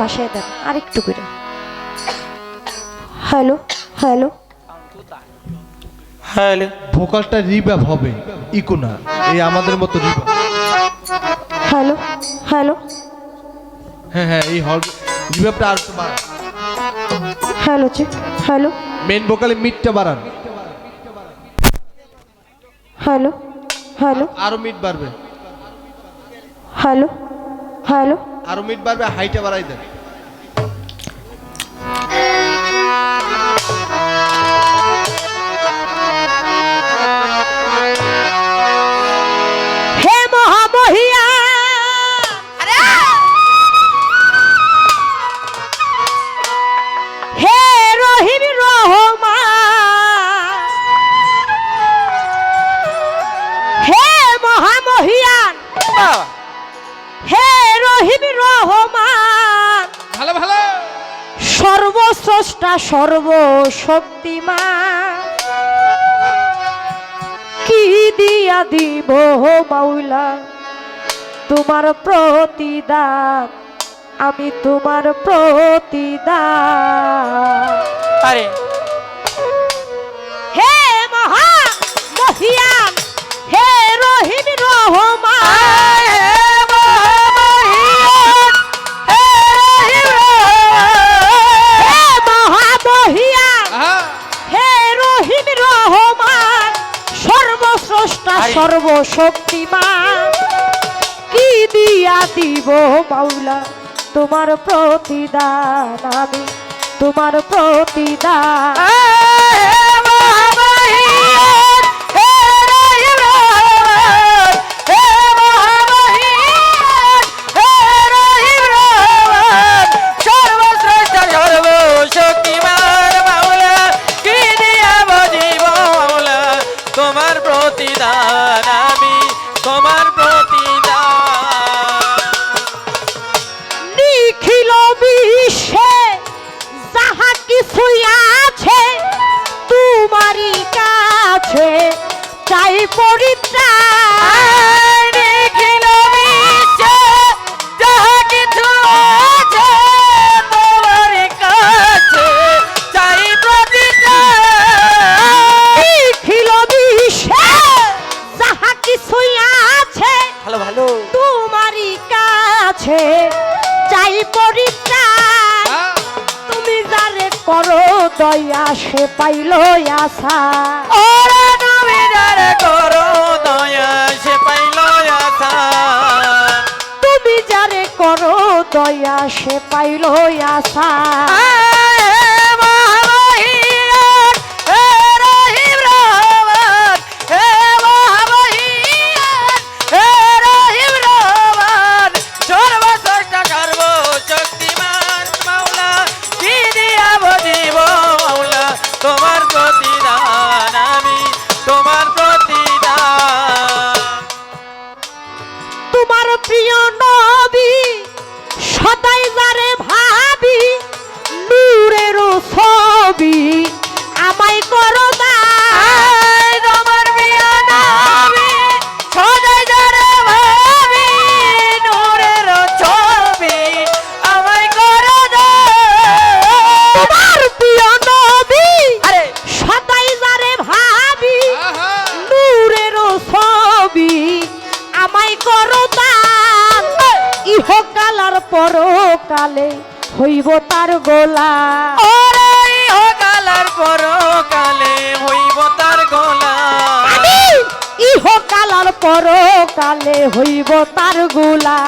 ভাসায় দেন আর একটু করে। Hello hello. হ্যালো। ভোকালটা রিভাব হবে ইকো না এই আমাদের মতো রিভাব হ্যালো হ্যালো। হ্যাঁ হ্যাঁ এই হল রিভাবটা আর একটু বাড়ান। Hello check hello. মেন ভোকালে মিটটা বাড়ান। Hello hello. আরও মিট বাড়বে। Hello hello. আরও মিট বাড়বে হাইটা বাড়াই দেন। সর্বশক্তিমান কি দিয়া দিব মাউলা তোমার প্রতিদান আমি তোমার প্রতিদান। আরে সর্বশক্তিমান। কি দিয়া দিব মাওলা? তোমার প্রতিদান আমি তোমার প্রতিদান। চাই পরিত্রাণ। তুমি যারে করো দয়া সে পাইল আশা। ওরে তুমি যারে করো দয়া সে পাইল আশা। তুমি যারে করো দয়া সে পাইল আশা। ইহকাল আর পরকালে হইব তার গোলা। হইব তার গোলা।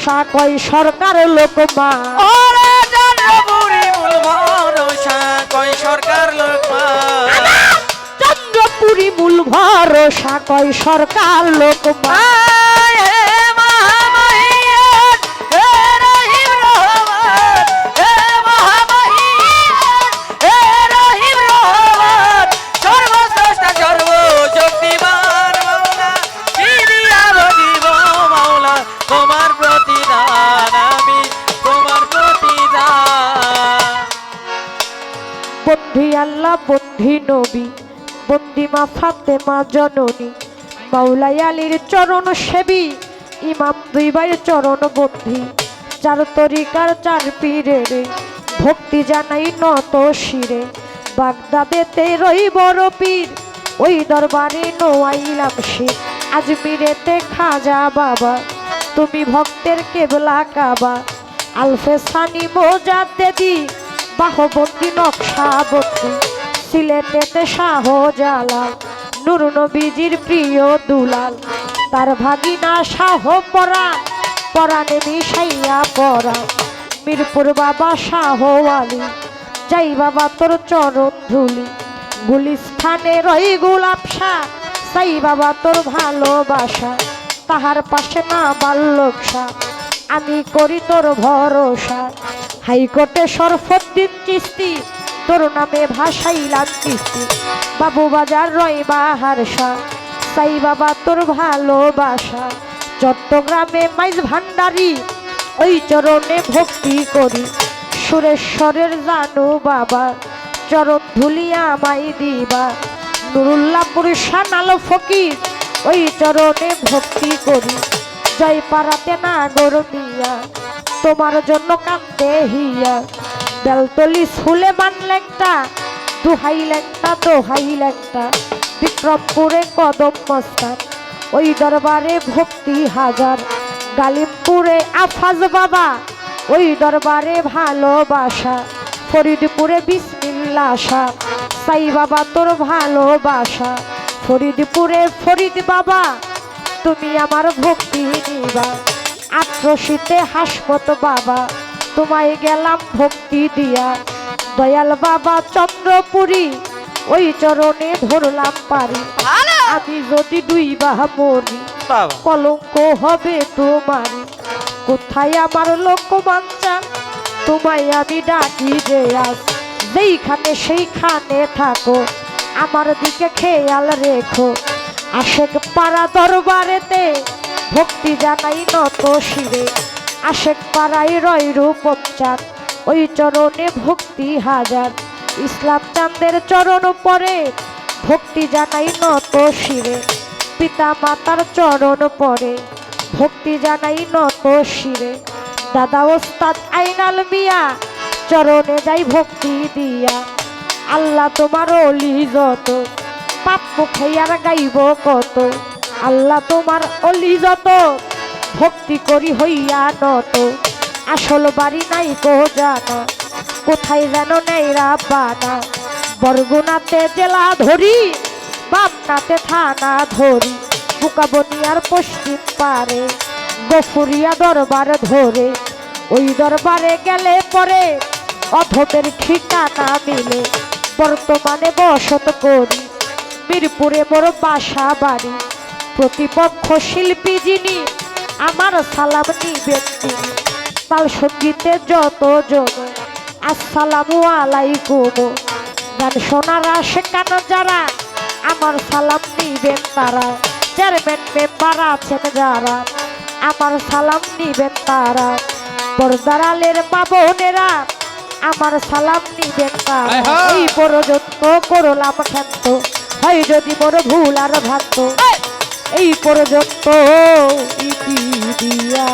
ভরসা কয় সরকার লোকমা ওরে চন্দ্রপুরি মূল ভরসা কয় সরকার লোকমা চন্দ্রপুরি মূল ভরসা কয় সরকার লোকমা বন্ধি আল্লাহ বন্ধি নবী, বন্দি মা ফাতেমা জননী, মাওলাই আলীর চরণ সেবী, ইমাম দুই ভাইয়ের চরণ বন্ধি চার তরিকার চার পীরের ভক্তি জানাই নত শিরে। বাগদাদেতে রই বড় পীর ওই দরবারে নোয়াইলাম সে আজমিরেতে খাজা বাবা, তুমি ভক্তের কেবলা কাবা। আলফে সানি মোজাদ্দেদি বাহবন্দি নকশাবন্দি সিলেটেতে শাহ জালাল নুর নবীজির প্রিয় দুলাল। তার ভাগিনা শাহ পরা পরাণে মিশাইয়া পরা মিরপুর বাবা শাহ আলী যাই বাবা তোর চরণ ধুলি। গুলিস্থানে রই গুলাপসা সাই বাবা তোর ভালোবাসা। তাহার পাশে না বাল্যকসা আমি করি তোর ভরসা। হাইকোর্টে সরফদ্দিন চিস্তি তোর নামে ভাসাইলাম কিস্তি। বাবু বাজার রয় বাহারসা সাই বাবা তোর ভালোবাসা। চট্টগ্রামে মাইজ ভান্ডারি, ওই চরণে ভক্তি করি। সুরেশ্বরের জানু বাবা, চরণ ধুলিয়া মাই দিবা। নুরুল্লাপুর সানালো ফকির, ওই চরণে ভক্তি করি। জয় পাড়াতে না গরমিয়া তোমার জন্য কান্দে হিয়া। বেলতলি স্কুলে মানলেংটা দুহাই লেংটা দোহাই লেংটা বিক্রমপুরে কদম মস্তান ওই দরবারে ভক্তি হাজার। গালিমপুরে আফাজ বাবা, ওই দরবারে ভালোবাসা। ফরিদপুরে বিসমিল্লা শাহ সাই বাবা তোর ভালোবাসা। ফরিদপুরে ফরিদ বাবা, তুমি আমার ভক্তি নিবা। আক্রোশিতে হাসমত বাবা তোমায় গেলাম ভক্তি দিয়া। দয়াল বাবা চন্দ্রপুরী ওই চরণে ধরলাম পারি। আমি যদি দুই বাহা মরি কলঙ্ক হবে তোমার কোথায় আমার লোকমাঞ্চা? তোমায় আমি ডাকি যে আজ। যেইখানে সেইখানে থাকো আমার দিকে খেয়াল রেখো। আশেক পাড়া দরবারেতে ভক্তি জানাই নত শিরে আশেক পাড়াই রয় রূপচান ওই চরণে ভক্তি হাজার। ইসলাম চাঁদের চরণ পরে ভক্তি জানাই নত শিরে পিতা মাতার চরণ পরে ভক্তি জানাই নত শিরে দাদা ওস্তাদ আইনাল মিয়া, চরণে যাই ভক্তি দিয়া। আল্লাহ তোমার অলি যত, পাপ মুখাইয়ার গাইব কত। আল্লাহ তোমার অলি যত, ভক্তি করি হইয়া নত। আসল বাড়ি নাই কো জানা, কোথায় যেন নেই রাবানা বরগুনাতে জেলা ধরি বামনাতে থানা ধরি বুকাবনিয়ার পশ্চিম পারে, গফুরিয়া দরবার ধরে। ওই দরবারে গেলে পরে অধমের ঠিকানা মিলে। বর্তমানে বসত করি, মিরপুরে মোর বাসা বাড়ি। প্রতিপক্ষ শিল্পী যিনি আমার সালাম নিবেন তিনি তাল সঙ্গীতে যত জন আসসালামু আলাইকুম। গান শোনারা শেখানো যারা আমার সালাম নিবেন তারা চেয়ারম্যান মেম্বার আছেন যারা আমার সালাম নিবেন তারা বরদারালের মা বোনেরা আমার সালাম নিবেন তারা। এই পর্যন্ত করলাম ক্ষান্ত। হয় যদি মোর ভুল আর ভ্রান্ত। এই পর্যন্ত ইতি দিয়া